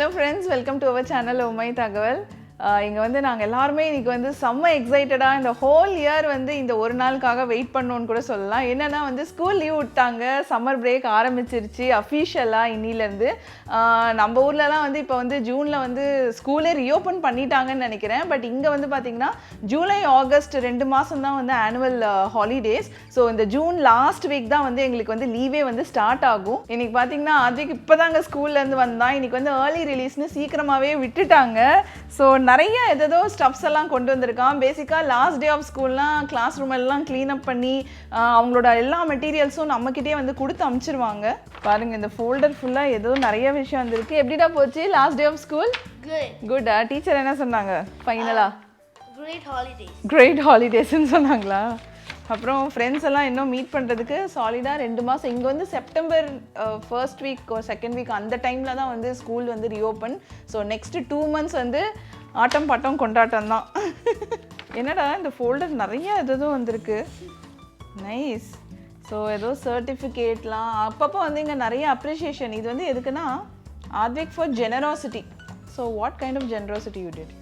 Hello friends, welcome to our channel oh Omai Tagaval. இங்கே வந்து நாங்கள் எல்லாருமே இன்றைக்கி வந்து செம்ம எக்ஸைட்டடாக இந்த ஹோல் இயர் வந்து இந்த ஒரு நாளுக்காக வெயிட் பண்ணோன்னு கூட சொல்லலாம். என்னென்னா வந்து ஸ்கூல் லீவ் விட்டாங்க சம்மர் பிரேக் ஆரம்பிச்சிருச்சு அஃபீஷியலாக இன்னிலேருந்து. நம்ம ஊர்லலாம் வந்து இப்போ வந்து ஜூனில் வந்து ஸ்கூலே ரீஓப்பன் பண்ணிட்டாங்கன்னு நினைக்கிறேன். பட் இங்கே வந்து பார்த்திங்கன்னா ஜூலை ஆகஸ்ட் ரெண்டு மாதம் தான் வந்து ஆனுவல் ஹாலிடேஸ் ஸோ இந்த ஜூன் லாஸ்ட் வீக் தான் வந்து எங்களுக்கு வந்து லீவே வந்து ஸ்டார்ட் ஆகும். இன்றைக்கி பார்த்தீங்கன்னா அதுக்கு இப்போ தாங்க ஸ்கூல்லேருந்து வந்தான். இன்னைக்கு வந்து ஏர்லி ரிலீஸ்னு சீக்கிரமாகவே விட்டுட்டாங்க. ஸோ நிறைய எதோ ஸ்டப்ஸ் எல்லாம் கொண்டு வந்திருக்கான். பேசிக்காக லாஸ்ட் டே ஆஃப் ஸ்கூல்லாம் கிளாஸ் ரூம் எல்லாம் க்ளீன் அப் பண்ணி அவங்களோட எல்லா மெட்டீரியல்ஸும் நம்மக்கிட்டே வந்து கொடுத்து அமுச்சிருவாங்க. பாருங்க இந்த ஃபோல்டர் ஃபுல்லாக ஏதோ நிறைய விஷயம் வந்திருக்கு. எப்படிடா போச்சு? Last day of school. Gutta teacher என்ன சொன்னாங்க? ஃபைனலா Great holidays. கிரேட் ஹாலிடேஸ்ன்னு சொன்னாங்களா? அப்புறம் ஃப்ரெண்ட்ஸ் எல்லாம் இன்னும் மீட் பண்ணுறதுக்கு சாலிடாக ரெண்டு மாதம் இங்கே வந்து September first week second week அந்த டைமில் தான் வந்து ஸ்கூல் வந்து reopen so next two months வந்து ஆட்டம் பாட்டம் கொண்டாட்டம் தான் என்னடா இந்த ஃபோல்டர் நிறைய எதுவும் வந்திருக்கு. நைஸ் ஸோ ஏதோ சர்டிஃபிகேட்லாம் அப்பப்போ வந்து இங்கே நிறைய அப்ரிஷியேஷன் இது வந்து எதுக்குன்னா Aadvik for generosity so what kind of generosity you did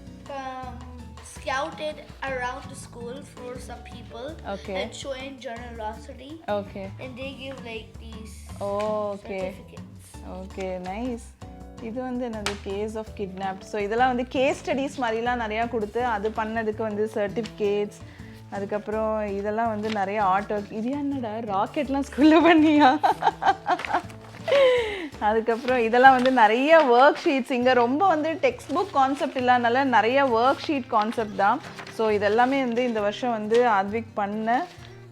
scouted around the school for some people Okay. and showing generosity, okay and they give like these okay certificates. Okay nice இது வந்து என்னது case of kidnap so இதெல்லாம் வந்து case studies மாதிரிலாம் நிறையா கொடுத்து அது பண்ணதுக்கு வந்து சர்டிஃபிகேட்ஸ் அதுக்கப்புறம் இதெல்லாம் வந்து நிறைய ஆர்ட் ஒர்க் இது என்னடா ராக்கெட்லாம் ஸ்கூலில் பண்ணியா? அதுக்கப்புறம் இதெல்லாம் வந்து நிறைய ஒர்க் ஷீட்ஸ் இங்கே ரொம்ப வந்து டெக்ஸ்ட் புக் கான்செப்ட் இல்லாதனால நிறைய ஒர்க் ஷீட் கான்செப்ட் தான். ஸோ இதெல்லாமே வந்து இந்த வருஷம் வந்து ஆத்விக் பண்ண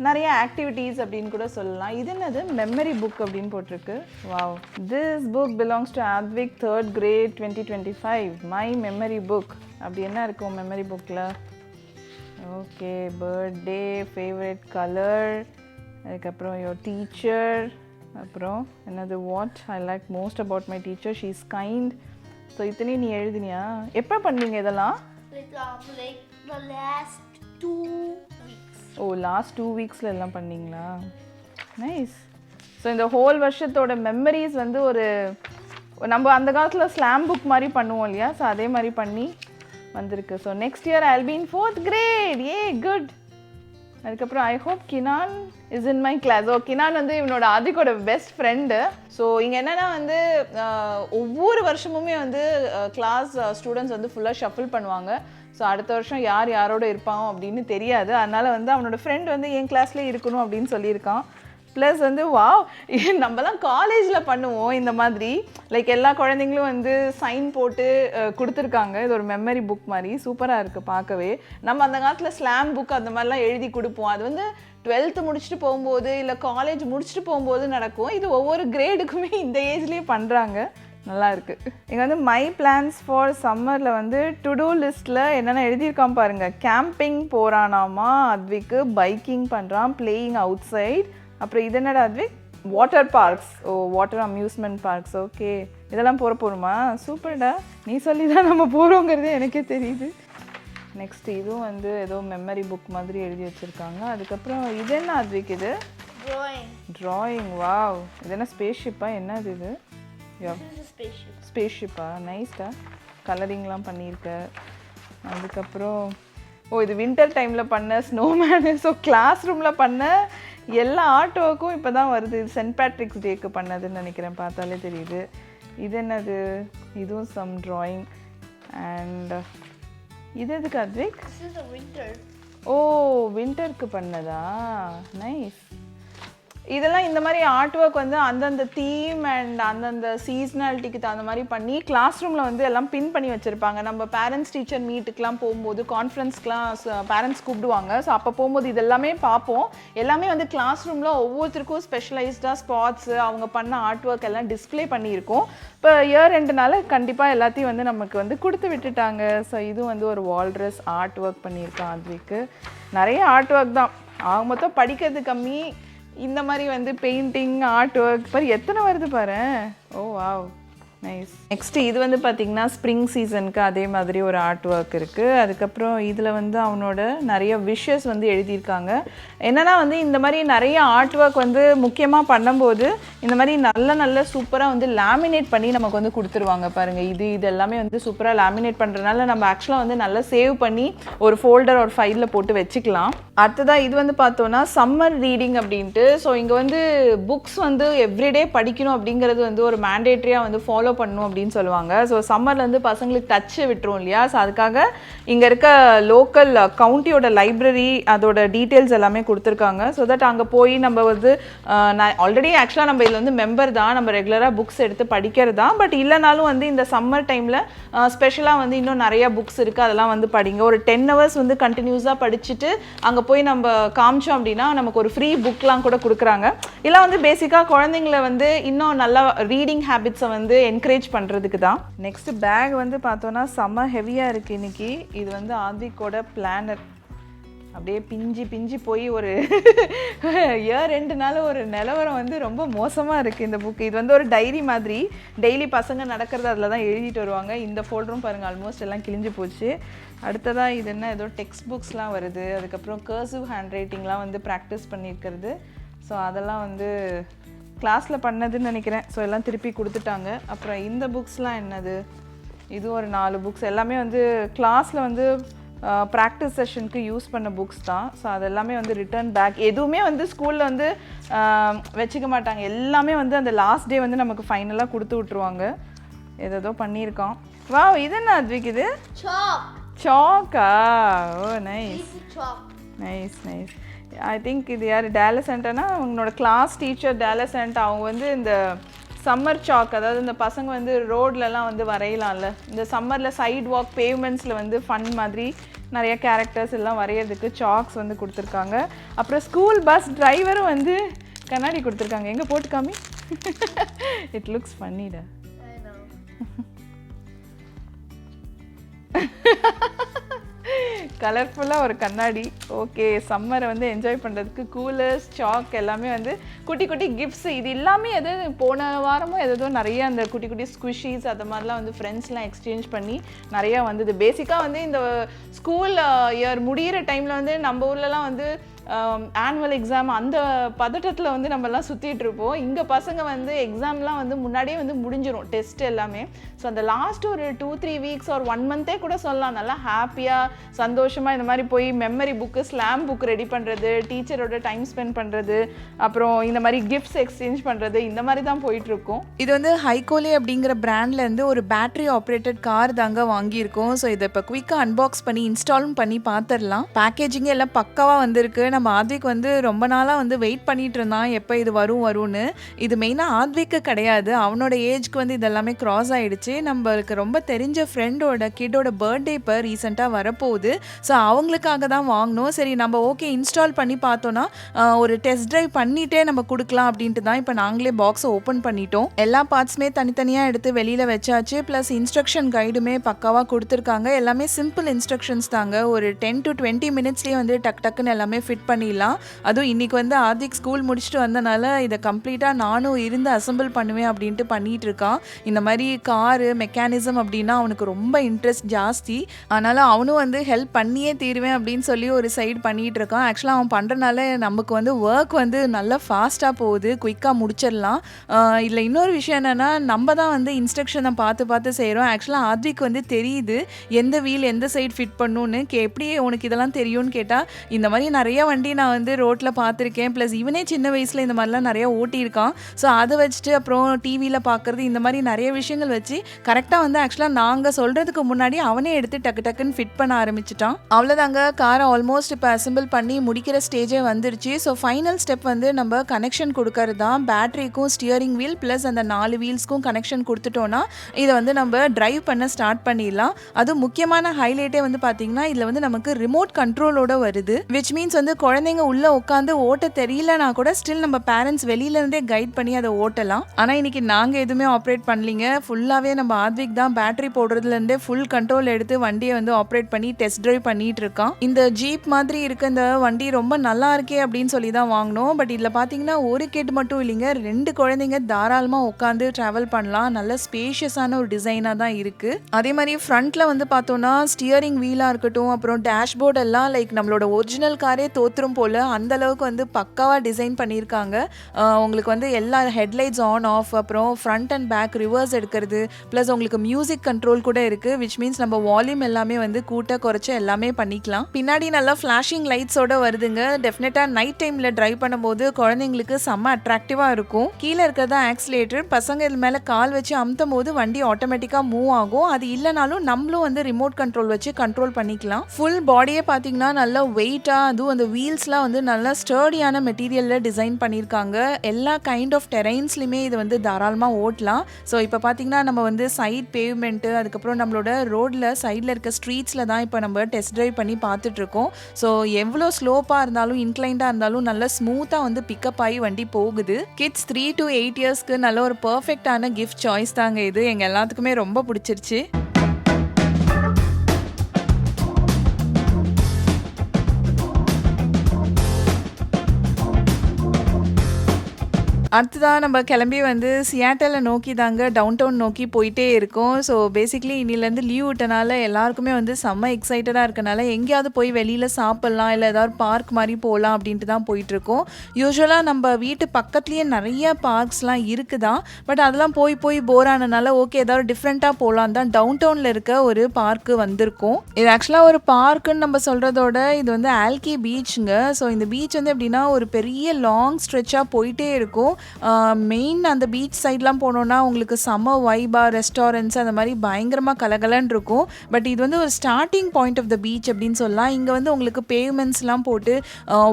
நிறைய ஆக்டிவிட்டீஸ் அப்படின்னு கூட சொல்லலாம். இது என்னது? மெமரி புக் அப்படின்னு போட்டிருக்கு. Wow this book belongs to Aadvik third grade twenty twenty five my memory book அப்படி என்ன இருக்கும் மெமரி புக்கில் ஓகே பர்த்டே ஃபேவரட் கலர் அதுக்கப்புறம் யோர் டீச்சர் அப்புறம் என்னது what I like most about my teacher she is kind so இத்தனையும் நீ எழுதினியா? எப்போ பண்ணீங்க இதெல்லாம்? Like um, like ஓ லாஸ்ட் டூ வீக்ஸில் எல்லாம் பண்ணீங்களா? நைஸ் ஸோ இந்த ஹோல் வருஷத்தோட மெமரிஸ் வந்து ஒரு நம்ம அந்த காலத்தில் ஸ்லாம் புக் மாதிரி பண்ணுவோம் இல்லையா? ஸோ அதே மாதிரி பண்ணி வந்திருக்கு. So next year I'll been fourth grade a good அதுக்கப்புறம் I hope Kinan is in my class ஓ கினான் வந்து இவனோட ஆதிக்கோட பெஸ்ட் ஃப்ரெண்டு ஸோ இங்கே என்னென்னா வந்து ஒவ்வொரு வருஷமுமே வந்து கிளாஸ் ஸ்டூடெண்ட்ஸ் வந்து ஃபுல்லாக ஷஃபிள் பண்ணுவாங்க. ஸோ அடுத்த வருஷம் யார் யாரோட இருப்பான் அப்படின்னு தெரியாது. அதனால் வந்து அவனோட ஃப்ரெண்ட் வந்து என் கிளாஸ்லேயே இருக்கணும் அப்படின்னு சொல்லியிருக்கான். ப்ளஸ் வந்து வாவ் நம்மலாம் காலேஜில் பண்ணுவோம் இந்த மாதிரி. லைக் எல்லா குழந்தைங்களும் வந்து சைன் போட்டு கொடுத்துருக்காங்க. இது ஒரு மெமரி புக் மாதிரி. சூப்பராக இருக்குது பார்க்கவே. நம்ம அந்த காலத்தில் ஸ்லாம் புக் அந்த மாதிரிலாம் எழுதி கொடுப்போம். அது வந்து டுவெல்த்து முடிச்சுட்டு போகும்போது இல்லை காலேஜ் முடிச்சுட்டு போகும்போது நடக்கும். இது ஒவ்வொரு கிரேடுக்குமே இந்த ஏஜ்லேயே பண்ணுறாங்க நல்லா இருக்கு இங்கே வந்து மை பிளான்ஸ் ஃபார் சம்மரில் வந்து டு டூ லிஸ்ட்டில் என்னென்ன எழுதியிருக்கான் பாருங்க. கேம்பிங் போகிறானாமா அத்விக்கு பைக்கிங் பண்ணுறான் பிளேயிங் அவுட் சைட் அப்புறம் இது என்னடா அத்விக் வாட்டர் பார்க்ஸ் ஓ வாட்டர் அம்யூஸ்மெண்ட் பார்க்ஸ் ஓகே இதெல்லாம் போகிற போகிறோமா சூப்பர்டா. நீ சொல்லி தான் நம்ம போகிறோங்கிறது எனக்கே தெரியுது. நெக்ஸ்ட் இதுவும் வந்து ஏதோ மெமரி புக் மாதிரி எழுதி வச்சுருக்காங்க. அதுக்கப்புறம் இது என்ன அத்விக் இது? Drawing. ட்ராயிங் வாவ் இது என்ன ஸ்பேஸ் ஷிப்பா என்னது இது? யா. ஸ்பேஸ்ஷிப்பா நைஸ்டா கலரிங்லாம் பண்ணியிருக்க. அதுக்கப்புறம் ஓ இது வின்டர் டைமில் பண்ண ஸ்னோமேனு ஸோ கிளாஸ் ரூமில் பண்ண எல்லா ஆர்ட் ஒர்க்கும் இப்போ தான் வருது. இது சென்ட் பேட்ரிக்ஸ் டேக்கு பண்ணதுன்னு நினைக்கிறேன். பார்த்தாலே தெரியுது. இது என்னது? இதுவும் சம் ட்ராயிங் அண்ட் இது எதுக்கு அத்விக். ஓ வின்டருக்கு பண்ணதா? நைஸ் இதெல்லாம் இந்த மாதிரி ஆர்ட் ஒர்க் வந்து அந்தந்த தீம் அண்ட் அந்தந்த சீஸ்னாலிட்டிக்கு தகுந்த மாதிரி பண்ணி கிளாஸ் ரூமில் வந்து எல்லாம் பின் பண்ணி வச்சுருப்பாங்க. நம்ம பேரண்ட்ஸ் டீச்சர் மீட்டுக்கெலாம் போகும்போது கான்ஃபரன்ஸ்க்கெலாம் பேரண்ட்ஸ் கூப்பிடுவாங்க. ஸோ அப்போ போகும்போது இதெல்லாமே பார்ப்போம். எல்லாமே வந்து கிளாஸ் ரூமில் ஒவ்வொருத்தருக்கும் ஸ்பெஷலைஸ்டாக ஸ்பாட்ஸு அவங்க பண்ண ஆர்ட் ஒர்க் எல்லாம் டிஸ்ப்ளே பண்ணியிருக்கோம். இப்போ இயர் ரெண்டுனால கண்டிப்பாக எல்லாத்தையும் வந்து நமக்கு வந்து கொடுத்து விட்டுட்டாங்க. ஸோ இதுவும் வந்து ஒரு வால்ட்ரஸ் ஆர்ட் ஒர்க் பண்ணியிருக்கான் அதுக்கு நிறைய ஆர்ட் ஒர்க் தான். ஆக மொத்தம் படிக்கிறது கம்மி. இந்த மாதிரி வந்து பெயிண்டிங் ஆர்ட் ஒர்க் பாரு எத்தனை வருது பாரு? ஓ வாவ் நைஸ் நெக்ஸ்ட் இது வந்து பார்த்தீங்கன்னா ஸ்ப்ரிங் சீசனுக்கு அதே மாதிரி ஒரு ஆர்ட் ஒர்க் இருக்குது அதுக்கப்புறம் இதில் வந்து அவனோட நிறைய விஷஸ் வந்து எழுதியிருக்காங்க. என்னன்னா வந்து இந்த மாதிரி நிறைய ஆர்ட் ஒர்க் வந்து முக்கியமாக பண்ணும்போது இந்த மாதிரி நல்ல நல்ல சூப்பராக வந்து லேமினேட் பண்ணி நமக்கு வந்து கொடுத்துருவாங்க பாருங்கள் இது இது எல்லாமே வந்து சூப்பராக லேமினேட் பண்ணுறதுனால நம்ம ஆக்சுவலாக வந்து நல்லா சேவ் பண்ணி ஒரு ஃபோல்டர் ஒரு ஃபைலில் போட்டு வச்சுக்கலாம். அடுத்ததாக இது வந்து பார்த்தோன்னா சம்மர் ரீடிங் அப்படின்ட்டு. ஸோ இங்கே வந்து புக்ஸ் வந்து எவ்ரிடே படிக்கணும் அப்படிங்கிறது வந்து ஒரு மேண்டேட்ரியாக வந்து ஃபாலோ பண்ணணும் அப்படின்னு சொல்லுவாங்க. ஸோ சம்மர்லேருந்து பசங்களுக்கு டச்சு விட்டுரும் இல்லையா? ஸோ அதுக்காக இங்கே இருக்க லோக்கல் கவுண்டியோட லைப்ரரி அதோட டீட்டெயில்ஸ் எல்லாமே கொடுத்துருக்காங்க. ஸோ தட் அங்கே போய் நம்ம வந்து நான் ஆல்ரெடி ஆக்சுவலாக நம்ம இதில் வந்து மெம்பர் தான். நம்ம ரெகுலராக புக்ஸ் எடுத்து படிக்கிறது தான். பட் இல்லைனாலும் வந்து இந்த சம்மர் டைமில் ஸ்பெஷலாக வந்து இன்னும் நிறையா புக்ஸ் இருக்குது அதெல்லாம் வந்து படிங்க. ஒரு டென் ஹவர்ஸ் வந்து கண்டினியூஸாக படிச்சுட்டு அங்கே போய் நம்ம காமிச்சோம் அப்படின்னா நமக்கு ஒரு ஃப்ரீ புக்லாம் கூட கொடுக்குறாங்க. இல்லை வந்து பேசிக்காக குழந்தைங்கள வந்து இன்னும் நல்லா ரீடிங் ஹேபிட்ஸை வந்து என்கரேஜ் பண்ணுறதுக்கு தான். நெக்ஸ்ட் பேக் வந்து பார்த்தோன்னா செம்ம ஹெவியாக இருக்குது இன்றைக்கி இது வந்து ஆதிக்கோட பிளானர் அப்படியே பிஞ்சு பிஞ்சு போய் ஒரு இயர் ரெண்டு நாள் ஒரு நிலவரம் வந்து ரொம்ப மோசமாக இருக்குது இந்த புக்கு இது வந்து ஒரு டைரி மாதிரி. டெய்லி பசங்க நடக்கிறது அதில் தான் எழுதிட்டு வருவாங்க. இந்த ஃபோல்டரும் பாருங்கள் ஆல்மோஸ்ட் எல்லாம் கிழிஞ்சு போச்சு. அடுத்ததாக இது என்ன? ஏதோ டெக்ஸ்ட் புக்ஸ்லாம் வருது. அதுக்கப்புறம் கர்சிவ் ஹேண்ட் ரைட்டிங்லாம் வந்து ப்ராக்டிஸ் பண்ணியிருக்கிறது. ஸோ அதெல்லாம் வந்து கிளாஸில் பண்ணதுன்னு நினைக்கிறேன். ஸோ எல்லாம் திருப்பி கொடுத்துட்டாங்க. அப்புறம் இந்த புக்ஸ்லாம் என்னது? இது ஒரு நாலு புக்ஸ் எல்லாமே வந்து கிளாஸில் வந்து ப்ராக்டிஸ் செஷனுக்கு யூஸ் பண்ண புக்ஸ் தான். ஸோ அது எல்லாமே வந்து ரிட்டர்ன் பேக் எதுவுமே வந்து ஸ்கூலில் வந்து வச்சுக்க மாட்டாங்க. எல்லாமே வந்து அந்த லாஸ்ட் டே வந்து நமக்கு ஃபைனலாக கொடுத்து விட்ருவாங்க ஏதேதோ பண்ணியிருக்கோம் வா இது என்ன அத்விக் இது. சாக்கா ஓ nice. Nice nice I think இது யார் டேலசென்ட்னா அவங்களோட கிளாஸ் டீச்சர் டேலசென்ட் அவங்க வந்து இந்த சம்மர் சாக் அதாவது இந்த பசங்க வந்து ரோட்லலாம் வந்து வரையலாம்ல. இந்த சம்மரில் சைட் வாக் பேவ்மெண்ட்ஸில் வந்து ஃபன் மாதிரி நிறைய கேரக்டர்ஸ் எல்லாம் வரையறதுக்கு சாக்ஸ் வந்து கொடுத்துருக்காங்க. அப்புறம் ஸ்கூல் பஸ் டிரைவரும் வந்து கண்ணாடி கொடுத்துருக்காங்க. எங்கே போட்டு காமி? இட் லுக்ஸ் பண்ணிட. கலர்ஃபுல்லாக ஒரு கண்ணாடி. ஓகே சம்மரை வந்து என்ஜாய் பண்ணுறதுக்கு கூலர்ஸ் சாக் எல்லாமே வந்து குட்டி குட்டி கிஃப்ட்ஸ் இது எல்லாமே எது போன வாரமும் எதோ நிறைய அந்த குட்டி குட்டி ஸ்குஷிஸ் அது மாதிரிலாம் வந்து ஃப்ரெண்ட்ஸ்லாம் எக்ஸ்சேஞ்ச் பண்ணி நிறையா வந்தது. பேசிக்காக வந்து இந்த ஸ்கூல் இயர் uh, முடியிற டைமில் வந்து நம்ம ஊர்லலாம் வந்து Um, ஆனுவல் எக்ஸாம் அந்த பதட்டத்தில் வந்து நம்மலாம் சுற்றிட்டு இருப்போம். இங்கே பசங்க வந்து எக்ஸாம்லாம் வந்து முன்னாடியே வந்து முடிஞ்சிடும் டெஸ்ட் எல்லாமே. ஸோ அந்த லாஸ்ட் ஒரு டூ த்ரீ வீக்ஸ் ஒரு ஒன் மந்த்தே கூட சொல்லலாம். நல்லா ஹாப்பியாக சந்தோஷமாக இந்த மாதிரி போய் memory book slam book ready பண்ணுறது டீச்சரோட டைம் ஸ்பெண்ட் பண்ணுறது அப்புறம் இந்த மாதிரி கிஃப்ட்ஸ் எக்ஸ்சேஞ்ச் பண்ணுறது இந்த மாதிரி தான் போயிட்டுருக்கோம் இது வந்து ஹைகோலி அப்படிங்கிற பிராண்ட்லேருந்து ஒரு பேட்டரி ஆப்ரேட்டட் கார் தாங்க வாங்கியிருக்கோம். ஸோ இதை இப்போ குயிக்காக அன்பாக்ஸ் பண்ணி இன்ஸ்டாலும் பண்ணி பார்த்துடலாம் பேக்கேஜிங்கே எல்லாம் பக்காவாக வந்திருக்கு. நம்ம ஆத்விக் வந்து ரொம்ப நாளாக வந்து வெயிட் பண்ணிட்டு இருந்தான். எப்போ இது வரும் வரும்னு. இது மெயினாக ஆத்விக்கு கிடையாது. அவனோட ஏஜ்க்கு வந்து இதெல்லாமே க்ராஸ் ஆகிடுச்சு நம்மளுக்கு ரொம்ப தெரிஞ்ச ஃப்ரெண்டோட கிட்டோட பர்த்டே இப்போ ரீசெண்டாக வரப்போகுது. ஸோ அவங்களுக்காக தான் வாங்கினோம் சரி நம்ம ஓகே இன்ஸ்டால் பண்ணி பார்த்தோன்னா ஒரு டெஸ்ட் ட்ரைவ் பண்ணிட்டே நம்ம கொடுக்கலாம் அப்படின்ட்டு தான் இப்போ நாங்களே பாக்ஸை ஓப்பன் பண்ணிட்டோம். எல்லா பார்ட்ஸுமே தனித்தனியாக எடுத்து வெளியில் வச்சாச்சு. ப்ளஸ் இன்ஸ்ட்ரக்ஷன் கைடுமே பக்காவாக கொடுத்துருக்காங்க. எல்லாமே சிம்பிள் இன்ஸ்ட்ரக்ஷன்ஸ் தாங்க. ஒரு டென் டு டுவெண்ட்டி மினிட்ஸ்லேயே வந்து டக் டக்குன்னு எல்லாமே ஃபிட் பண்ணிடலாம். அதுவும் இன்னைக்கு வந்து ஆர்திக் ஸ்கூல் முடிச்சுட்டு வந்தனால இதை கம்ப்ளீட்டாக நானும் இருந்து அசெம்பிள் பண்ணுவேன் அப்படின்ட்டு பண்ணிகிட்டு இருக்கான். இந்த மாதிரி காரு மெக்கானிசம் அப்படின்னா அவனுக்கு ரொம்ப இன்ட்ரெஸ்ட் ஜாஸ்தி. அதனால் அவனும் வந்து ஹெல்ப் பண்ணியே தீருவேன் அப்படின்னு சொல்லி ஒரு சைடு பண்ணிகிட்டு இருக்கான். ஆக்சுவலாக அவன் பண்ணுறனால நமக்கு வந்து ஒர்க் வந்து நல்லா ஃபாஸ்ட்டாக போகுது. குயிக்காக முடிச்சிடலாம். இல்லை இன்னொரு விஷயம் என்னென்னா நம்ம தான் வந்து இன்ஸ்ட்ரக்ஷனை பார்த்து பார்த்து செய்கிறோம் ஆக்சுவலாக ஆத்விக் வந்து தெரியுது எந்த வீல் எந்த சைடு ஃபிட் பண்ணுன்னு கே எப்படி உனக்கு இதெல்லாம் தெரியும்னு கேட்டால் இந்த மாதிரி நிறைய வண்டி நான் வந்து ரோட்டில் பார்த்துருக்கேன். ப்ளஸ் இவனே சின்ன வயசில் இந்த மாதிரிலாம் நிறையா ஓட்டியிருக்கான். ஸோ அதை வச்சுட்டு அப்புறம் டிவியில் பார்க்குறது இந்த மாதிரி நிறைய விஷயங்கள் வச்சு கரெக்டாக வந்து ஆக்சுவலாக நாங்கள் சொல்கிறதுக்கு முன்னாடி அவனே எடுத்து டக்கு டக்குன்னு ஃபிட் பண்ண ஆரம்பிச்சிட்டான். அவ்வளோதாங்க காரை ஆல்மோஸ்ட் இப்போ அசம்பிள் பண்ணி முடிக்கிற ஸ்டேஜே வந்துருச்சு. ஸோ ஃபைனல் ஸ்டெப் வந்து நம்ம கனெக்ஷன் கொடுக்கறது தான் பேட்டரிக்கும் ஸ்டியரிங் வீல் ப்ளஸ் அந்த நாலு வீல்ஸ்க்கும் கனெக்ஷன் கொடுத்துட்டோன்னா இதை வந்து நம்ம டிரைவ் பண்ண ஸ்டார்ட் பண்ணிடலாம். அது முக்கியமான ஹைலைட்டே வந்து பார்த்தீங்கன்னா இதில் வந்து நமக்கு ரிமோட் கண்ட்ரோலோட வருது. விச் மீன்ஸ் வந்து குழந்தைங்க உள்ளே உட்காந்து ஓட்ட தெரியலனா கூட ஸ்டில் நம்ம பேரண்ட்ஸ் வெளியிலேருந்தே கைட் பண்ணி அதை ஓட்டலாம். ஆனால் இன்னைக்கு நாங்கள் எதுவுமே ஆப்ரேட் பண்ணலீங்க. ஃபுல்லாகவே நம்ம ஆத்விக் தான் பேட்டரி போடுறதுலேருந்தே ஃபுல் கண்ட்ரோல் எடுத்து வண்டியை வந்து ஆப்ரேட் பண்ணி டெஸ்ட் டிரைவ் பண்ணிட்டு இருக்கான். இந்த ஜீப் மாதிரி இருக்க இந்த வண்டி ரொம்ப நல்லா இருக்கே அப்படின்னு சொல்லி தான் வாங்கினோம். பட் இதில் பார்த்தீங்கன்னா ஒரு கேட் மட்டும் இல்லைங்க. ரெண்டு குழந்தைங்க தாராளமாக உட்காந்து ட்ராவல் பண்ணலாம். நல்ல ஸ்பேஷியஸான ஒரு டிசைனாக தான் இருக்குது அதே மாதிரி ஃப்ரண்ட்டில் வந்து பார்த்தோன்னா ஸ்டியரிங் வீலாக இருக்கட்டும் அப்புறம் டேஷ்போர்ட் எல்லாம் லைக் நம்மளோட ஒரிஜினல் காரே தோ தோற்றும் போல் அந்த அளவுக்கு வந்து பக்காவாக டிசைன் பண்ணியிருக்காங்க. உங்களுக்கு வந்து எல்லா ஹெட்லைட்ஸ் ஆன் ஆஃப் அப்புறம் ஃப்ரண்ட் அண்ட் பேக் ரிவர்ஸ் எடுக்கிறது ப்ளஸ் உங்களுக்கு மியூசிக் கண்ட்ரோல் கூட இருக்குது விச் மீன்ஸ் நம்ம வால்யூம் எல்லாமே வந்து கூட்ட குறைச்சி எல்லாமே பண்ணிக்கலாம். பின்னாடி நல்லா ஃப்ளாஷிங் லைட்ஸோட வருதுங்க. டெஃபினட்டாக நைட் டைமில் ட்ரைவ் பண்ணும்போது குழந்தைங்களுக்கு செம்ம அட்ராக்டிவாக இருக்கும். கீழே இருக்கிறதா ஆக்சிலேட்டர் பசங்க இது மேலே கால் வச்சு அமுத்தும் போது வண்டி ஆட்டோமேட்டிக்காக மூவ் ஆகும். அது இல்லைனாலும் நம்மளும் வந்து ரிமோட் கண்ட்ரோல் வச்சு கண்ட்ரோல் பண்ணிக்கலாம். ஃபுல் பாடியே பார்த்தீங்கன்னா நல்லா வெயிட்டாக அதுவும் அந்த வீல்ஸ்லாம் வந்து நல்லா ஸ்டர்டியான மெட்டீரியலில் டிசைன் பண்ணியிருக்காங்க. எல்லா கைண்ட் ஆஃப் டெரைன்ஸ்லையுமே இது வந்து தாராளமாக ஓட்டலாம். ஸோ இப்போ பார்த்தீங்கன்னா நம்ம வந்து சைட் பேவ்மெண்ட்டு அதுக்கப்புறம் நம்மளோட ரோடில் சைடில் இருக்க ஸ்ட்ரீட்ஸில் தான் இப்போ நம்ம டெஸ்ட் ட்ரைவ் பண்ணி பார்த்துட்ருக்கோம் ஸோ எவ்வளோ ஸ்லோப்பாக இருந்தாலும் இன்க்ளைண்டாக இருந்தாலும் நல்லா ஸ்மூத்தாக வந்து பிக்கப் ஆகி வண்டி போகுது. கிட்ஸ் த்ரீ டு எயிட் இயர்ஸ்க்கு நல்ல ஒரு பர்ஃபெக்டான கிஃப்ட் சாய்ஸ் தாங்க இது. எங்கள் எல்லாத்துக்குமே ரொம்ப பிடிச்சிருச்சு. அடுத்ததான் நம்ம கிளம்பி வந்து சியாட்டலை நோக்கி தாங்க டவுன் டவுன் நோக்கி போயிட்டே இருக்கோம். ஸோ பேசிக்லி இன்னிலேருந்து லீவ் விட்டனால எல்லாருக்குமே வந்து செம்ம எக்ஸைட்டடாக இருக்கனால எங்கேயாவது போய் வெளியில் சாப்பிட்லாம் இல்லை ஏதாவது பார்க் மாதிரி போகலாம் அப்படின்ட்டு தான் போயிட்டுருக்கோம். யூஸ்வலாக நம்ம வீட்டு பக்கத்துலேயே நிறைய பார்க்ஸ்லாம் இருக்குதான் பட் அதெல்லாம் போய் போய் போர் ஆனனால ஓகே ஏதாவது டிஃப்ரெண்ட்டாக போகலாம் தான் டவுன் டவுனில் இருக்க ஒரு பார்க்கு வந்திருக்கோம். இது ஆக்சுவலாக ஒரு பார்க்குன்னு நம்ம சொல்கிறதோட இது வந்து ஆல்கி பீச்சுங்க ஸோ இந்த பீச் வந்து எப்படின்னா ஒரு பெரிய லாங் ஸ்ட்ரெச்சாக போயிட்டே இருக்கும். மெயின் அந்த பீச் சைட்லாம் போனோன்னா உங்களுக்கு செம்ம வைபா ரெஸ்டாரண்ட்ஸ் அந்த மாதிரி பயங்கரமாக கலகலன்னு இருக்கும். பட் இது வந்து ஒரு starting point of the beach அப்படின்னு சொல்லலாம். இங்கே வந்து உங்களுக்கு பேமெண்ட்ஸ்லாம் போட்டு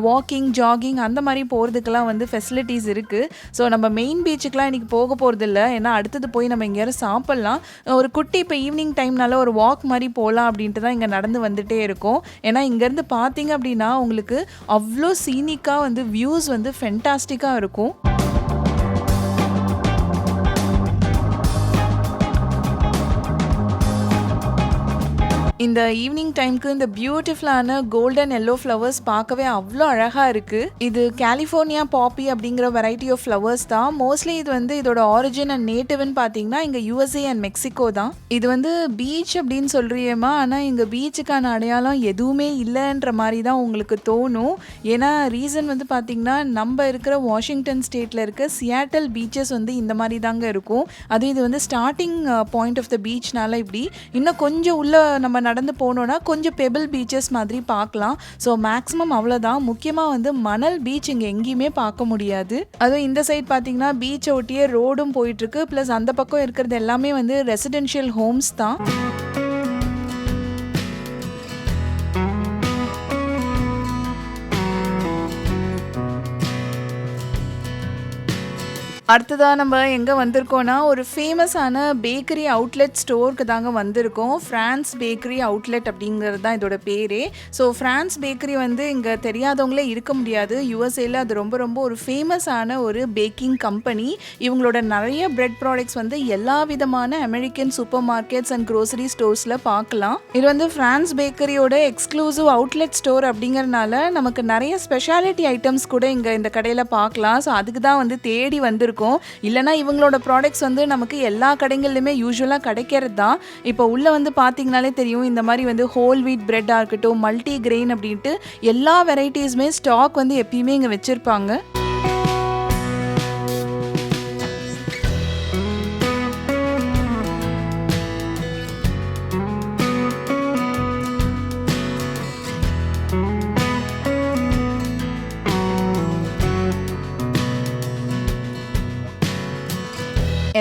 வாக்கிங் ஜாகிங் அந்த மாதிரி போகிறதுக்கெல்லாம் வந்து ஃபெசிலிட்டிஸ் இருக்குது ஸோ நம்ம மெயின் பீச்சுக்கெலாம் இன்றைக்கி போக போகிறது இல்லை ஏன்னா அடுத்தது போய் நம்ம எங்கேயாவது சாப்பிட்லாம். ஒரு குட்டி இப்போ ஈவினிங் டைம்னால ஒரு வாக் மாதிரி போகலாம் அப்படின்ட்டு தான் இங்கே நடந்து வந்துகிட்டே இருக்கும். ஏன்னா இங்கேருந்து பார்த்தீங்க அப்படின்னா உங்களுக்கு அவ்வளோ சீனிக்காக வந்து வியூஸ் வந்து ஃபென்டாஸ்டிக்காக இருக்கும். இந்த ஈவினிங் டைம்க்கு இந்த பியூட்டிஃபுல்லான கோல்டன் எல்லோ ஃப்ளவர்ஸ் பார்க்கவே அவ்வளோ அழகாக இருக்குது இது கலிஃபோர்னியா பாப்பி அப்படிங்கிற வெரைட்டி ஆஃப் ஃப்ளவர்ஸ் தான். மோஸ்ட்லி இது வந்து இதோட ஆரிஜின் அண்ட் நேட்டிவ்னு பார்த்தீங்கன்னா இங்கே யூஎஸ்ஏ அண்ட் மெக்சிகோ தான். இது வந்து பீச் அப்படின்னு சொல்கிறியமா ஆனால் இங்கே பீச்சுக்கான அடையாளம் எதுவுமே இல்லைன்ற மாதிரி தான் உங்களுக்கு தோணும். ஏன்னா ரீசன் வந்து பார்த்தீங்கன்னா நம்ம இருக்கிற வாஷிங்டன் ஸ்டேட்டில் இருக்க சியாட்டல் பீச்சஸ் வந்து இந்த மாதிரி தாங்க இருக்கும். அது இது வந்து ஸ்டார்டிங் பாயிண்ட் ஆஃப் த பீச்னால இப்படி. இன்னும் கொஞ்சம் உள்ள நம்ம நடந்து போனோன்னா கொஞ்சம் பெபிள் பீச்சஸ் மாதிரி பார்க்கலாம். ஸோ மேக்ஸிமம் அவ்வளோதான் முக்கியமாக வந்து மணல் பீச் இங்கே எங்கேயுமே பார்க்க முடியாது. அதுவும் இந்த சைட் பார்த்தீங்கன்னா பீச்சை ஒட்டியே ரோடும் போயிட்டுருக்கு ப்ளஸ் அந்த பக்கம் இருக்கிறது எல்லாமே வந்து ரெசிடென்ஷியல் ஹோம்ஸ் தான். அடுத்ததாக நம்ம எங்கே வந்திருக்கோன்னா ஒரு ஃபேமஸான பேக்கரி அவுட்லெட் ஸ்டோருக்கு தாங்க வந்திருக்கோம். ஃப்ரான்ஸ் பேக்கரி அவுட்லெட் அப்படிங்கிறது தான் இதோட பேரே. ஸோ ஃப்ரான்ஸ் பேக்கரி வந்து இங்கே தெரியாதவங்களே இருக்க முடியாது. யூஎஸ்ஏல அது ரொம்ப ரொம்ப ஒரு ஃபேமஸான ஒரு பேக்கிங் கம்பெனி இவங்களோட நிறைய பிரெட் ப்ராடக்ட்ஸ் வந்து எல்லா விதமான American supermarkets and grocery ஸ்டோர்ஸில் பார்க்கலாம். இது வந்து ஃப்ரான்ஸ் பேக்கரியோட எக்ஸ்க்ளூசிவ் அவுட்லெட் ஸ்டோர் அப்படிங்கிறனால நமக்கு நிறைய ஸ்பெஷாலிட்டி ஐட்டம்ஸ் கூட இங்கே இந்த கடையில் பார்க்கலாம். ஸோ அதுக்கு தான் வந்து தேடி வந்திருக்கோம். இல்லைனா இவங்களோட ப்ராடக்ட்ஸ் வந்து நமக்கு எல்லா கடைகள்லையுமே யூஸ்வலாக கிடைக்கிறது தான் இப்போ உள்ளே வந்து பார்த்தீங்கனாலே தெரியும் இந்த மாதிரி வந்து ஹோல் வீட் பிரெட்டாக இருக்கட்டும் மல்டி கிரெயின் அப்படின்ட்டு எல்லா வெரைட்டிஸுமே ஸ்டாக் வந்து எப்பயுமே இங்கே வச்சுருப்பாங்க.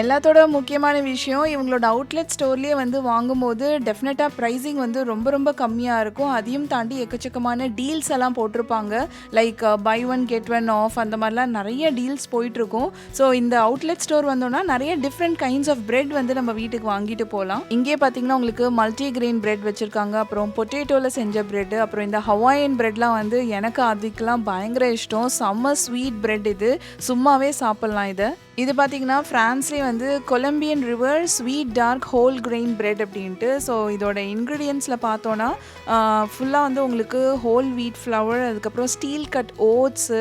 எல்லாத்தோட முக்கியமான விஷயம் இவங்களோட அவுட்லெட் ஸ்டோர்லேயே வந்து வாங்கும்போது டெஃபினட்டாக ப்ரைஸிங் வந்து ரொம்ப ரொம்ப கம்மியாக இருக்கும். அதையும் தாண்டி எக்கச்சக்கமான டீல்ஸ் எல்லாம் போட்டிருப்பாங்க. Like buy one get one off அந்த மாதிரிலாம் நிறைய டீல்ஸ் போயிட்டுருக்கும். ஸோ இந்த அவுட்லெட் ஸ்டோர் வந்தோன்னா நிறைய டிஃப்ரெண்ட் கைண்ட்ஸ் ஆஃப் பிரெட் வந்து நம்ம வீட்டுக்கு வாங்கிட்டு போகலாம். இங்கே பார்த்தீங்கன்னா உங்களுக்கு மல்டி கிரெயின் பிரெட் வச்சுருக்காங்க. அப்புறம் பொட்டேட்டோவில் செஞ்ச பிரெட் அப்புறம் இந்த ஹவாயன் பிரெட்லாம் வந்து எனக்கு அதுக்கெலாம் பயங்கர இஷ்டம். செம்ம ஸ்வீட் பிரெட் இது. சும்மாவே சாப்பிட்லாம் இதை. இது பார்த்திங்கன்னா ஃப்ரான்ஸ்லேயே வந்து Columbian river sweet dark whole grain bread அப்படின்ட்டு. ஸோ இதோட இன்க்ரீடியன்ஸில் பார்த்தோன்னா ஃபுல்லாக வந்து உங்களுக்கு ஹோல் வீட் ஃப்ளவர் அதுக்கப்புறம் steel cut oats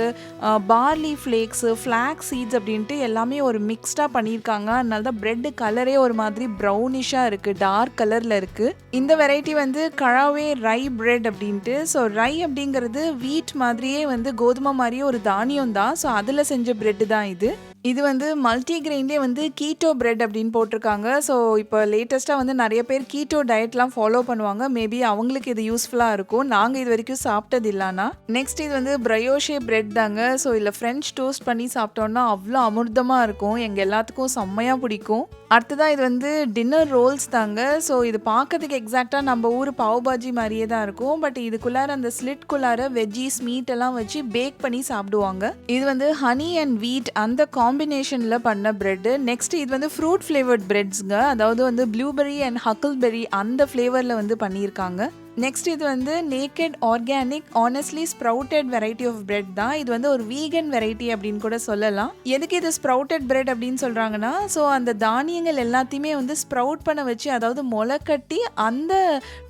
barley flakes flax seeds அப்படின்ட்டு எல்லாமே ஒரு மிக்ஸ்டாக பண்ணியிருக்காங்க. அதனால தான் ப்ரெட்டு கலரே ஒரு மாதிரி ப்ரௌனிஷாக இருக்குது டார்க் கலரில் இருக்குது இந்த வெரைட்டி வந்து கழாவே ரை பிரெட் அப்படின்ட்டு. ஸோ ரை அப்படிங்கிறது வீட் மாதிரியே வந்து கோதுமை மாதிரியே ஒரு தானியம் தான் ஸோ அதில் செஞ்ச ப்ரெட்டு தான் இது. இது வந்து மல்டி கிரெயின்லேயே வந்து கீட்டோ பிரெட் அப்படின்னு போட்டிருக்காங்க. ஸோ இப்போ லேட்டஸ்ட்டாக வந்து நிறைய பேர் கீட்டோ டயட்லாம் ஃபாலோ பண்ணுவாங்க. மேபி அவங்களுக்கு இது யூஸ்ஃபுல்லாக இருக்கும். நாங்கள் இது வரைக்கும் சாப்பிட்டது இல்லைனா நெக்ஸ்ட் இது வந்து பிரயோஷே பிரெட் தாங்க. ஸோ இதில் ஃப்ரெஞ்ச் டோஸ்ட் பண்ணி சாப்பிட்டோன்னா அவ்வளோ அமிர்தமாக இருக்கும். எங்கள் எல்லாத்துக்கும் செம்மையாக பிடிக்கும். அடுத்ததாக இது வந்து டின்னர் ரோல்ஸ் தாங்க. ஸோ இது பார்க்கறதுக்கு எக்ஸாக்டாக நம்ம ஊர் பாவ் பாஜி மாதிரியே தான் இருக்கும். பட் இதுக்குள்ளார அந்த ஸ்லிட்குள்ளார வெஜ்ஜீஸ் மீட் எல்லாம் வச்சு பேக் பண்ணி சாப்பிடுவாங்க. இது வந்து ஹனி அண்ட் வீட் அந்த காம்பினேஷனில் பண்ண ப்ரெட்டு நெக்ஸ்ட் இது வந்து ஃப்ரூட் ஃப்ளேவர்ட் ப்ரெட்ஸுங்க அதாவது வந்து ப்ளூபெரி அண்ட் ஹக்கிள்பெர்ரி அந்த ஃப்ளேவரில் வந்து பண்ணியிருக்காங்க. நெக்ஸ்ட் இது வந்து naked organic honestly sprouted variety of bread தான். இது வந்து ஒரு வீகன் வெரைட்டி அப்படின்னு கூட சொல்லலாம். எதுக்கு இது ஸ்ப்ரவுட்டட் பிரெட் அப்படின்னு சொல்கிறாங்கன்னா ஸோ அந்த தானியங்கள் எல்லாத்தையுமே வந்து ஸ்ப்ரவுட் பண்ண வச்சு அதாவது முளைக்கட்டி அந்த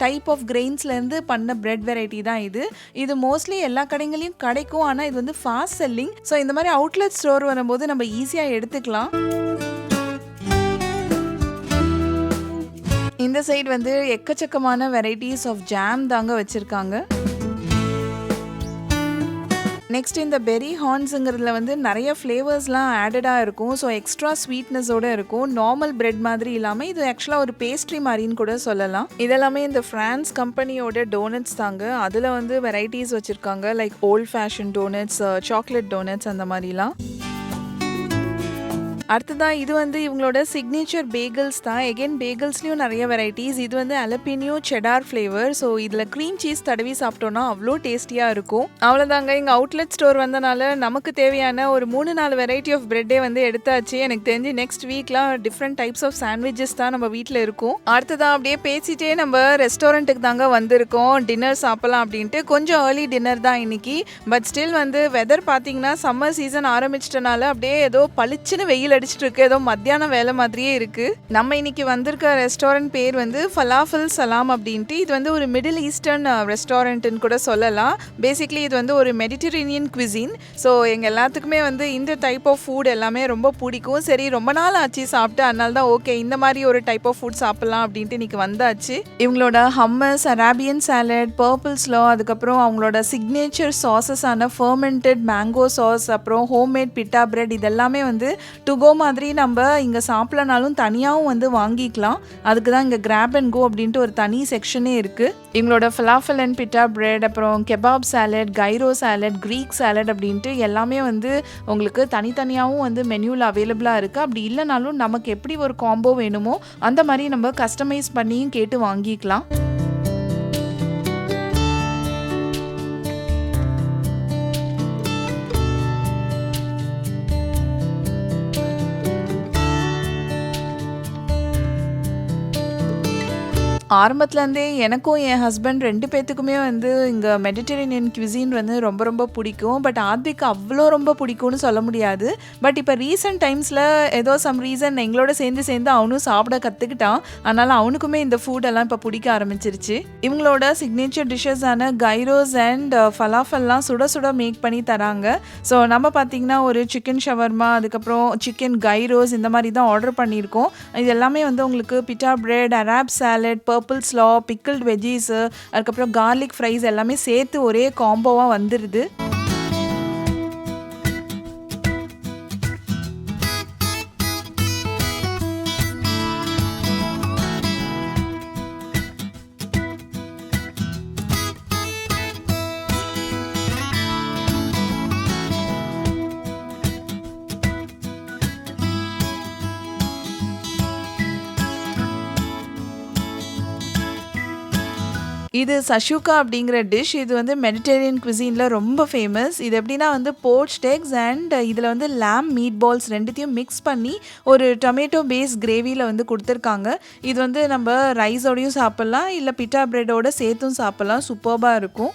டைப் ஆஃப் கிரெயின்ஸ்லேருந்து பண்ண பிரெட் வெரைட்டி தான் இது. இது மோஸ்ட்லி எல்லா கடைகளையும் கிடைக்கும் ஆனால் இது வந்து ஃபாஸ்ட் செல்லிங் ஸோ இந்த மாதிரி அவுட்லெட் ஸ்டோர் வரும்போது நம்ம ஈஸியாக எடுத்துக்கலாம். இந்த சைடு வந்து எக்கச்சக்கமான வெரைட்டிஸ் ஆஃப் ஜாம் தாங்க வச்சுருக்காங்க. நெக்ஸ்ட் இந்த பெரி ஹார்ன்ஸுங்கிறதுல வந்து நிறைய ஃப்ளேவர்ஸ்லாம் ஆடடாக இருக்கும். ஸோ எக்ஸ்ட்ரா ஸ்வீட்னஸோட இருக்கும். நார்மல் பிரெட் மாதிரி இல்லாமல் இது ஆக்சுவலாக ஒரு பேஸ்ட்ரி மாதிரின்னு கூட சொல்லலாம். இதெல்லாமே இந்த ஃப்ரான்ஸ் கம்பெனியோட டோனட்ஸ் தாங்க. அதில் வந்து வெரைட்டிஸ் வச்சுருக்காங்க. Like old fashion donuts chocolate donuts அந்த மாதிரிலாம். அடுத்ததாக இது வந்து இவங்களோட சிக்னேச்சர் பேகிள்ஸ் தான். எகெயின் பேகிள்ஸ்லேயும் நிறைய வெரைட்டிஸ் இது வந்து அலப்பினியோ செடார் ஃப்ளேவர் ஸோ இதில் க்ரீம் சீஸ் தடவி சாப்பிட்டோன்னா அவ்வளோ டேஸ்டியாக இருக்கும். அவ்வளோதாங்க இங்கே அவுட்லெட் ஸ்டோர் வந்தனால நமக்கு தேவையான ஒரு மூணு நாலு வெரைட்டி ஆஃப் பிரெட்டே வந்து எடுத்தாச்சு. எனக்கு தெரிஞ்சு நெக்ஸ்ட் வீக்லாம் டிஃப்ரெண்ட் டைப்ஸ் ஆஃப் சாண்ட்விச்சஸ் தான் நம்ம வீட்டில் இருக்கும். அடுத்ததான் அப்படியே பேசிட்டே நம்ம ரெஸ்டாரண்ட்டுக்கு தாங்க வந்திருக்கோம். டின்னர் சாப்பிடலாம் அப்படின்ட்டு. கொஞ்சம் ஏர்லி டின்னர் தான் இன்னைக்கு. பட் ஸ்டில் வந்து வெதர் பார்த்தீங்கன்னா சம்மர் சீசன் ஆரம்பிச்சிட்டனால அப்படியே ஏதோ பளிச்சுன்னு வெயில் அடிச்சிட்டு இருக்கு ஏதோ மத்தியான வேலை மாதிரியே இருக்கு. நம்ம இன்னைக்கு வந்திருக்க ரெஸ்டாரண்ட் பேர் வந்து ஃபலாஃபல் சலாம் அப்படின்ட்டு. இது வந்து ஒரு மிடில் ஈஸ்டர்ன் ரெஸ்டாரண்ட்னு கூட சொல்லலாம். பேசிக்லி இது வந்து ஒரு மெடிட்டரேனியன் குவிசின் ஸோ எங்கள் எல்லாத்துக்குமே வந்து இந்த டைப் ஆஃப் ஃபுட் எல்லாமே ரொம்ப பிடிக்கும். சரி ரொம்ப நாள் ஆச்சு சாப்பிட்டு அதனால தான் ஓகே இந்த மாதிரி ஒரு டைப் ஆஃப் ஃபுட் சாப்பிட்லாம் அப்படின்ட்டு இன்னைக்கு வந்தாச்சு. இவங்களோட hummus Arabian salad purple slaw அதுக்கப்புறம் அவங்களோட சிக்னேச்சர் சாசஸான ஃபர்மெண்டட் மேங்கோ சாஸ் அப்புறம் ஹோம்மேட் பிட்டா பிரெட் இதெல்லாமே வந்து டு கோ மாதிரி நம்ம இங்கே சாப்பிடலனாலும் தனியாகவும் வந்து வாங்கிக்கலாம். அதுக்கு தான் இங்கே கிராப் அண்ட் கோ அப்படின்ட்டு ஒரு தனி செக்ஷனே இருக்குது எங்களோட ஃபலாஃபல் அண்ட் பிட்டா பிரெட் அப்புறம் kebab salad gyro salad Greek salad அப்படின்ட்டு எல்லாமே வந்து உங்களுக்கு தனித்தனியாகவும் வந்து மெனுவில் அவைலபிளாக இருக்குது அப்படி இல்லைனாலும் நமக்கு எப்படி ஒரு காம்போ வேணுமோ அந்த மாதிரி நம்ம கஸ்டமைஸ் பண்ணியும் கேட்டு வாங்கிக்கலாம். ஆரம்பத்துலேருந்தே எனக்கும் என் ஹஸ்பண்ட் ரெண்டு பேர்த்துக்குமே வந்து இங்கே மெடிட்டரேனியன் cuisine வந்து ரொம்ப ரொம்ப பிடிக்கும். பட் ஆத்விக்கு அவ்வளோ ரொம்ப பிடிக்கும்னு சொல்ல முடியாது. பட் இப்போ ரீசெண்ட் டைம்ஸில் ஏதோ சம் ரீசன் எங்களோட சேர்ந்து சேர்ந்து அவனும் சாப்பிட கற்றுக்கிட்டான் அதனால் அவனுக்குமே இந்த ஃபுட்டெல்லாம் எல்லாம் இப்போ பிடிக்க ஆரம்பிச்சிருச்சு. இவங்களோட சிக்னேச்சர் டிஷ்ஷஸான கைரோஸ் அண்ட் ஃபலாஃபல்லாம் சுட சுட மேக் பண்ணி தராங்க. ஸோ நம்ம பார்த்தீங்கன்னா ஒரு சிக்கன் ஷவர்மா அதுக்கப்புறம் சிக்கன் கைரோஸ் இந்த மாதிரி தான் ஆர்டர் பண்ணியிருக்கோம். இது எல்லாமே வந்து உங்களுக்கு pita bread Arab salad purple slaw pickled veggies அதுக்கப்புறம் கார்லிக் ஃப்ரைஸ் எல்லாமே சேர்த்து ஒரே காம்போவாக வந்துடுது இது சஷுகா அப்படிங்கிற டிஷ் இது வந்து மெடிட்டேரியன் குவிசீனில் ரொம்ப ஃபேமஸ் இது எப்படின்னா வந்து போர்ச் டெக்ஸ் அண்ட் இதில் வந்து லேம் மீட் பால்ஸ் ரெண்டுத்தையும் மிக்ஸ் பண்ணி ஒரு டொமேட்டோ பேஸ் கிரேவியில் வந்து கொடுத்துருக்காங்க. இது வந்து நம்ம ரைஸோடையும் சாப்பிட்லாம் இல்லை பிட்டா ப்ரெட்டோட சேர்த்தும் சாப்பிட்லாம். சூப்பர்பாக இருக்கும்.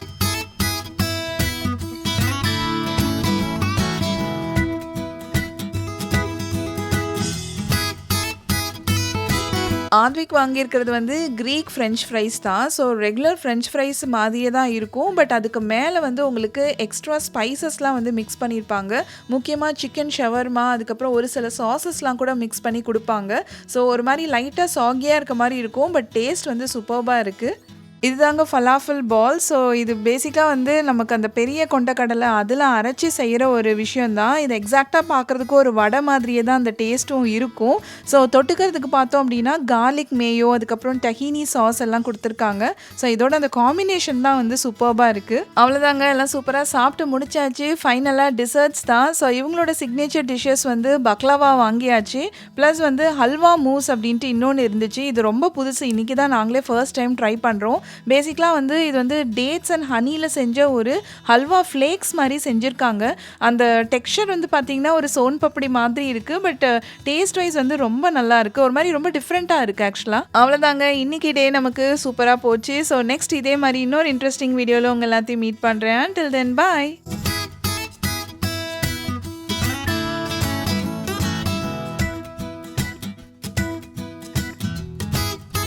ஆத்விக் வாங்கியிருக்கிறது வந்து க்ரீக் ஃப்ரெஞ்ச் ஃப்ரைஸ் தான். ஸோ ரெகுலர் ஃப்ரெஞ்ச் ஃப்ரைஸ் மாதிரியே தான் இருக்கும். பட் அதுக்கு மேலே வந்து உங்களுக்கு எக்ஸ்ட்ரா ஸ்பைசஸ்லாம் வந்து மிக்ஸ் பண்ணியிருப்பாங்க. முக்கியமாக சிக்கன் ஷவர்மா அதுக்கப்புறம் ஒரு சில சாசஸ்லாம் கூட மிக்ஸ் பண்ணி கொடுப்பாங்க. ஸோ ஒரு மாதிரி லைட்டாக சாகியாக இருக்க மாதிரி இருக்கும். பட் டேஸ்ட் வந்து சூப்பர்பாக இருக்குது இதுதாங்க ஃபலாஃபில் பால் ஸோ இது பேசிக்காக வந்து நமக்கு அந்த பெரிய கொண்டக்கடலை அதில் அரைச்சி செய்கிற ஒரு விஷயந்தான் இது எக்ஸாக்டாக பார்க்குறதுக்கு ஒரு வடை மாதிரியே தான் அந்த டேஸ்ட்டும் இருக்கும். ஸோ தொட்டுக்கிறதுக்கு பார்த்தோம் அப்படின்னா கார்லிக் மேயோ அதுக்கப்புறம் டஹினி சாஸ் எல்லாம் கொடுத்துருக்காங்க. ஸோ இதோட அந்த காம்பினேஷன் தான் வந்து சூப்பர்பாக இருக்குது அவ்வளோதாங்க எல்லாம் சூப்பராக சாப்பிட்டு முடிச்சாச்சு. ஃபைனலாக டிசர்ட்ஸ் தான். ஸோ இவங்களோட சிக்னேச்சர் டிஷ்ஷஸ் வந்து பக்லாவா வாங்கியாச்சு. ப்ளஸ் வந்து ஹல்வா மூஸ் அப்படின்ட்டு இன்னொன்று இருந்துச்சு. இது ரொம்ப புதுசு. இன்றைக்கி தான் நாங்களே ஃபர்ஸ்ட் டைம் ட்ரை பண்ணுறோம் பேசிக்கலாக வந்து இது வந்து டேட்ஸ் அண்ட் ஹனியில் செஞ்ச ஒரு ஹல்வா ஃப்ளேக்ஸ் மாதிரி செஞ்சுருக்காங்க. அந்த டெக்ஸ்சர் வந்து பார்த்திங்கன்னா ஒரு சோன் பப்படி மாதிரி இருக்குது பட் டேஸ்ட் வைஸ் வந்து ரொம்ப நல்லா இருக்குது ஒரு மாதிரி ரொம்ப டிஃப்ரெண்ட்டாக இருக்குது ஆக்சுவலாக அவ்வளோதாங்க இன்னைக்கு டே நமக்கு சூப்பராக போச்சு. ஸோ நெக்ஸ்ட் இதே மாதிரி இன்னொரு இன்ட்ரெஸ்டிங் வீடியோவில் உங்கள் எல்லாத்தையும் மீட் பண்ணுறேன் டில் தென் பாய்